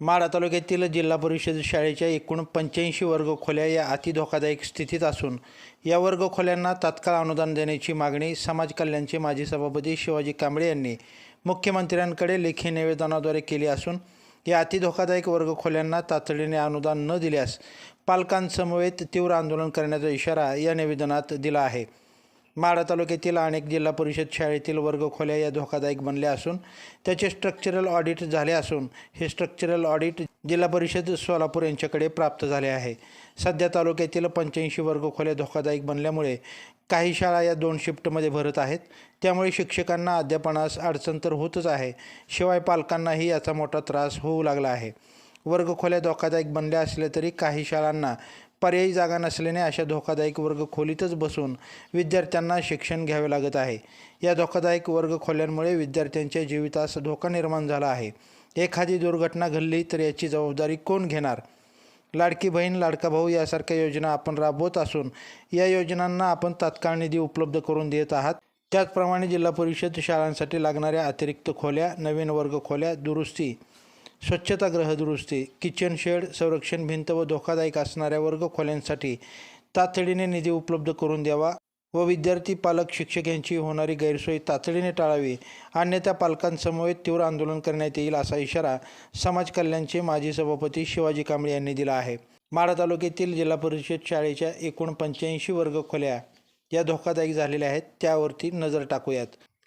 माढा तालुक्यातील जिल्हा परिषद शाळेच्या एकूण पंच्याऐंशी वर्ग खोल्या या अति धोकादायक स्थितीत असून या वर्ग खोल्यांना तात्काळ अनुदान देण्याची मागणी समाज कल्याणचे माजी सभापती शिवाजी कांबळे यांनी मुख्यमंत्र्यांकडे लेखी निवेदनाद्वारे केली असून या अति धोकादायक वर्ग खोल्यांना तातडीने अनुदान न दिल्यास पालकांसमवेत तीव्र आंदोलन करण्याचा इशारा या निवेदनात दिला आहे. माढा तालुक्यातील अनेक जिल्हा परिषद शाळेतील वर्गखोल्या या धोकादायक बनल्या असून त्याचे स्ट्रक्चरल ऑडिट झाले असून हे स्ट्रक्चरल ऑडिट जिल्हा परिषद सोलापूर यांच्याकडे प्राप्त झाले आहे. सध्या तालुक्यातील पंच्याऐंशी वर्गखोल्या धोकादायक बनल्यामुळे काही शाळा या दोन शिफ्टमध्ये भरत आहेत. त्यामुळे शिक्षकांना अध्यापनास अडचण तर होतच आहे शिवाय पालकांनाही याचा मोठा त्रास होऊ लागला आहे. वर्गखोल्या धोकादायक बनल्या असल्या तरी काही शाळांना पर्यायी जागा नसल्याने अशा धोकादायक वर्ग खोलीतच बसून विद्यार्थ्यांना शिक्षण घ्यावे लागत आहे. या धोकादायक वर्ग खोल्यांमुळे विद्यार्थ्यांच्या जीवितास धोका निर्माण झाला आहे. एखादी दुर्घटना घडली तर याची जबाबदारी कोण घेणार? लाडकी बहीण लाडका भाऊ यासारख्या योजना आपण राबवत असून या योजनांना आपण तात्काळ निधी उपलब्ध करून देत आहात. त्याचप्रमाणे जिल्हा परिषद शाळांसाठी लागणाऱ्या अतिरिक्त खोल्या नवीन वर्ग खोल्या दुरुस्ती स्वच्छतागृह दुरुस्ती किचन शेड संरक्षण भिंत व धोकादायक असणाऱ्या वर्ग खोल्यांसाठी तातडीने निधी उपलब्ध करून द्यावा व विद्यार्थी पालक शिक्षक यांची होणारी गैरसोय तातडीने टाळावी. अन्यथा पालकांसमवेत तीव्र आंदोलन करण्यात येईल असा इशारा समाज कल्याणचे माजी सभापती शिवाजी कांबळे यांनी दिला आहे. माढा तालुक्यातील जिल्हा परिषद शाळेच्या एकूण पंच्याऐंशी वर्ग खोल्या या धोकादायक झालेल्या आहेत त्यावरती नजर टाकूयात.